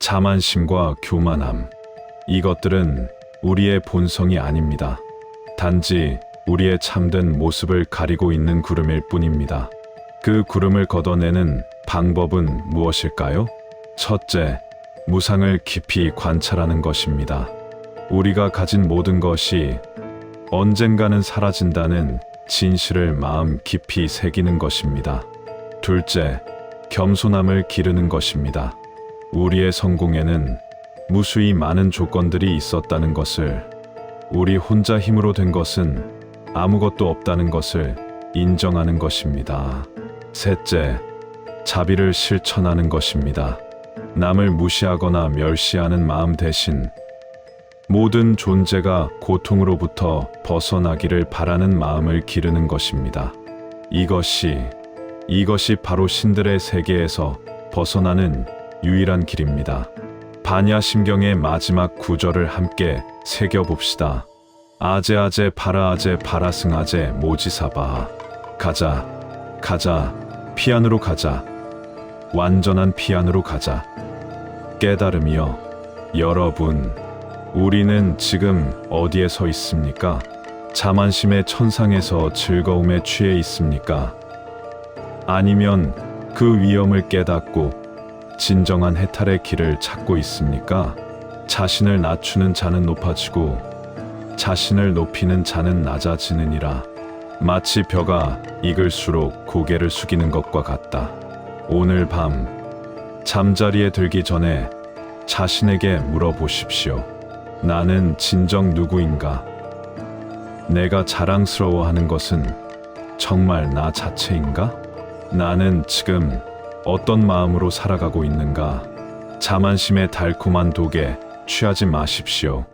자만심과 교만함. 이것들은 우리의 본성이 아닙니다. 단지 우리의 참된 모습을 가리고 있는 구름일 뿐입니다. 그 구름을 걷어내는 방법은 무엇일까요? 첫째, 무상을 깊이 관찰하는 것입니다. 우리가 가진 모든 것이 언젠가는 사라진다는 진실을 마음 깊이 새기는 것입니다. 둘째, 겸손함을 기르는 것입니다. 우리의 성공에는 무수히 많은 조건들이 있었다는 것을, 우리 혼자 힘으로 된 것은 아무것도 없다는 것을 인정하는 것입니다. 셋째, 자비를 실천하는 것입니다. 남을 무시하거나 멸시하는 마음 대신 모든 존재가 고통으로부터 벗어나기를 바라는 마음을 기르는 것입니다. 이것이, 이것이 바로 신들의 세계에서 벗어나는 유일한 길입니다. 반야심경의 마지막 구절을 함께 새겨봅시다. 아제아제 바라아제 바라승아제 모지사바 가자 가자 피안으로 가자 완전한 피안으로 가자 깨달음이여 여러분 우리는 지금 어디에 서 있습니까? 자만심의 천상에서 즐거움에 취해 있습니까? 아니면 그 위험을 깨닫고 진정한 해탈의 길을 찾고 있습니까? 자신을 낮추는 자는 높아지고 자신을 높이는 자는 낮아지느니라. 마치 벼가 익을수록 고개를 숙이는 것과 같다. 오늘 밤 잠자리에 들기 전에 자신에게 물어보십시오. 나는 진정 누구인가? 내가 자랑스러워하는 것은 정말 나 자체인가? 나는 지금 어떤 마음으로 살아가고 있는가? 자만심의 달콤한 독에 취하지 마십시오.